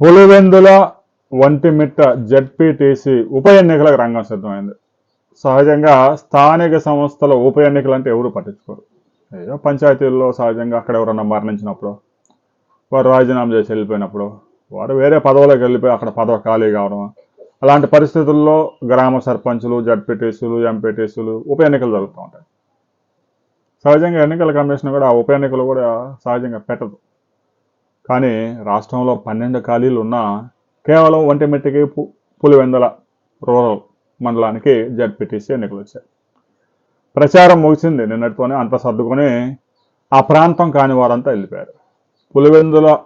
Pulivendula వంటిమిట్ట ZPTC ఉప ఎన్నికలకు రంగం సిద్ధమైంది. సహజంగా స్థానిక సంస్థల ఉప ఎన్నికలు అంటే ఎవరు పట్టించుకోరు. ఏదో పంచాయతీల్లో సహజంగా అక్కడ ఎవరన్నా మరణించినప్పుడు వారు రాజీనామా చేసి వెళ్ళిపోయినప్పుడు వారు వేరే పదవులకు వెళ్ళిపోయి అక్కడ పదవి ఖాళీ కావడం అలాంటి పరిస్థితుల్లో గ్రామ సర్పంచులు జడ్పీటీసీలు ఎంపీటీసీలు ఉప ఎన్నికలు జరుగుతూ ఉంటాయి. సహజంగా ఎన్నికల కమిషన్ కూడా ఆ ఉప ఎన్నికలు కూడా సహజంగా పెట్టదు. కానీ రాష్ట్రంలో పన్నెండు ఖాళీలు ఉన్నా కేవలం ఒంటిమిట్టకి పు- పులివెందల రూరల్ మండలానికి జడ్పీటీసీ ఎన్నికలు వచ్చాయి. ప్రచారం ముగిసింది నిన్నటితోనే అంత సర్దుకొని ఆ ప్రాంతం కాని వారంతా వెళ్ళిపోయారు. పులివెందుల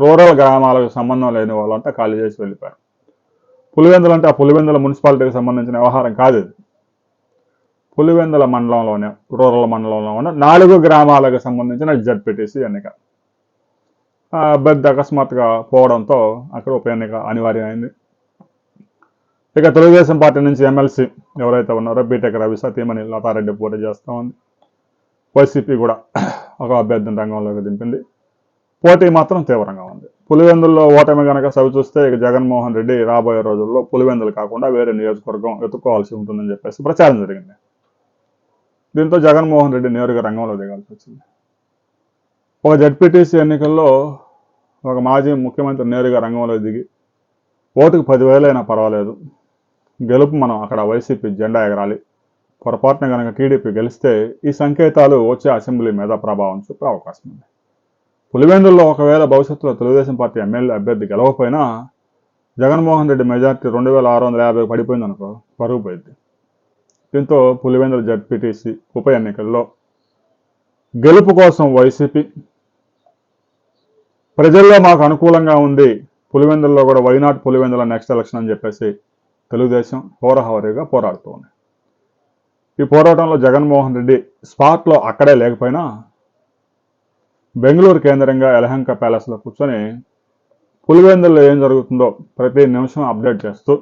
రూరల్ గ్రామాలకు సంబంధం లేని వాళ్ళంతా ఖాళీ చేసి వెళ్ళిపోయారు. పులివెందులు అంటే ఆ పులివెందుల మున్సిపాలిటీకి సంబంధించిన వ్యవహారం కాదు ఇది. పులివెందుల మండలంలోనే రూరల్ మండలంలో ఉన్న నాలుగు గ్రామాలకు సంబంధించిన జడ్పీటీసీ ఎన్నిక. అభ్యర్థి అకస్మాత్తుగా పోవడంతో అక్కడ ఉప ఎన్నిక అనివార్యమైంది. ఇక తెలుగుదేశం పార్టీ నుంచి ఎమ్మెల్సీ ఎవరైతే ఉన్నారో బీటెక్ రవి సతీమణి లతారెడ్డి పోటీ చేస్తూ ఉంది. వైసీపీ కూడా ఒక అభ్యర్థిని రంగంలోకి దింపింది. పోటీ మాత్రం తీవ్రంగా ఉంది. పులివెందుల్లో ఓటమి కనుక సవి చూస్తే ఇక జగన్మోహన్ రెడ్డి రాబోయే రోజుల్లో పులివెందులు కాకుండా వేరే నియోజకవర్గం ఎత్తుకోవాల్సి ఉంటుందని చెప్పేసి ప్రచారం జరిగింది. దీంతో జగన్మోహన్ రెడ్డి నేరుగా రంగంలో దిగాల్సి వచ్చింది. ఒక జడ్పీటీసీ ఎన్నికల్లో ఒక మాజీ ముఖ్యమంత్రి నేరుగా రంగంలో దిగి ఓటుకు పదివేలైనా పర్వాలేదు. గెలుపు మనం అక్కడ వైసీపీ జెండా ఎగరాలి. పొరపాటున కనుక టీడీపీ గెలిస్తే ఈ సంకేతాలు వచ్చే అసెంబ్లీ మీద ప్రభావం చూపే అవకాశం ఉంది. పులివెందుల్లో ఒకవేళ భవిష్యత్తులో తెలుగుదేశం పార్టీ ఎమ్మెల్యే అభ్యర్థి గెలవకపోయినా జగన్మోహన్ రెడ్డి మెజార్టీ రెండు వేల ఆరు వందల యాభై పడిపోయింది అనుకో పరుగు పోయింది దీంతో పులివెందుల జడ్పీటీసీ ఉప ఎన్నికల్లో గెలుపు కోసం వైసీపీ ప్రజల్లో మాకు అనుకూలంగా ఉంది. పులివెందుల్లో కూడా వైనాట్ పులివెందుల నెక్స్ట్ ఎలక్షన్ అని చెప్పేసి తెలుగుదేశం హోరహోరీగా పోరాడుతూ ఉంది. ఈ పోరాటంలో జగన్మోహన్ రెడ్డి స్పాట్లో అక్కడే లేకపోయినా బెంగళూరు కేంద్రంగా యలహంక ప్యాలెస్లో కూర్చొని పులివెందుల్లో ఏం జరుగుతుందో ప్రతి నిమిషం అప్డేట్ చేస్తూ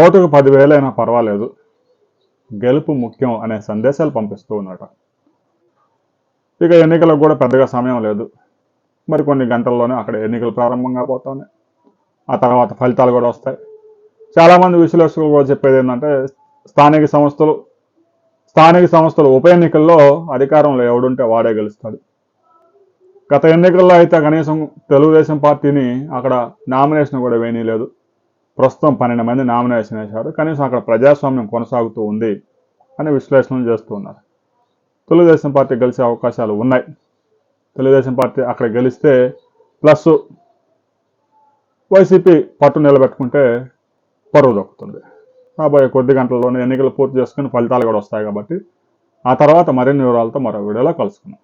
ఓటుకు పదివేలైనా పర్వాలేదు. గెలుపు ముఖ్యం అనే సందేశాలు పంపిస్తూ ఉన్నాడు. ఇక ఎన్నికలకు కూడా పెద్దగా సమయం లేదు. మరి కొన్ని గంటల్లోనే అక్కడ ఎన్నికలు ప్రారంభంగా పోతున్నాయి ఆ తర్వాత ఫలితాలు కూడా వస్తాయి. చాలామంది విశ్లేషకులు కూడా చెప్పేది ఏంటంటే స్థానిక సంస్థలు స్థానిక సంస్థలు ఉప ఎన్నికల్లో అధికారంలో ఎవడుంటే వాడే గెలుస్తాడు. గత ఎన్నికల్లో అయితే కనీసం తెలుగుదేశం పార్టీని అక్కడ నామినేషన్ కూడా వేయనీయలేదు. ప్రస్తుతం పన్నెండు మంది నామినేషన్ వేశారు. కనీసం అక్కడ ప్రజాస్వామ్యం కొనసాగుతూ ఉంది అని విశ్లేషణలు చేస్తూ ఉన్నారు. తెలుగుదేశం పార్టీ గెలిచే అవకాశాలు ఉన్నాయి. తెలుగుదేశం పార్టీ అక్కడ గెలిస్తే ప్లస్ వైసీపీ పట్టు నిలబెట్టుకుంటే పరువు దొక్కుతుంది. రాబోయే కొద్ది గంటల్లోనే ఎన్నికలు పూర్తి చేసుకుని ఫలితాలు కూడా వస్తాయి కాబట్టి ఆ తర్వాత మరిన్ని వివరాలతో మరో వీడియోలో కలుసుకుందాం.